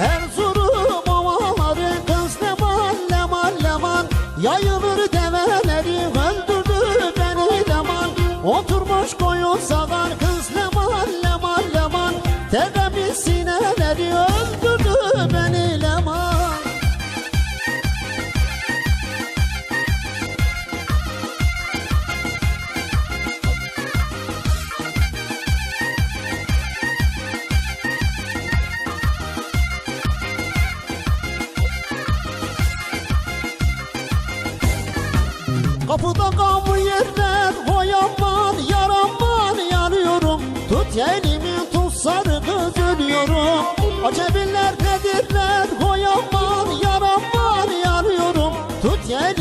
Erzurum ovaları kız leman leman leman Yayılır develeri öldürdü beni leman Oturmuş koyun sağar kız leman leman leman Tepemiz sineleri öldürdü beni Kapıda kapı yerler Hoyam var yaram var Yanıyorum. Tut elimi tut sarı kız ölüyorum. Acemiler nedirler Hoyam var yaram var Yanıyorum. Tut elimi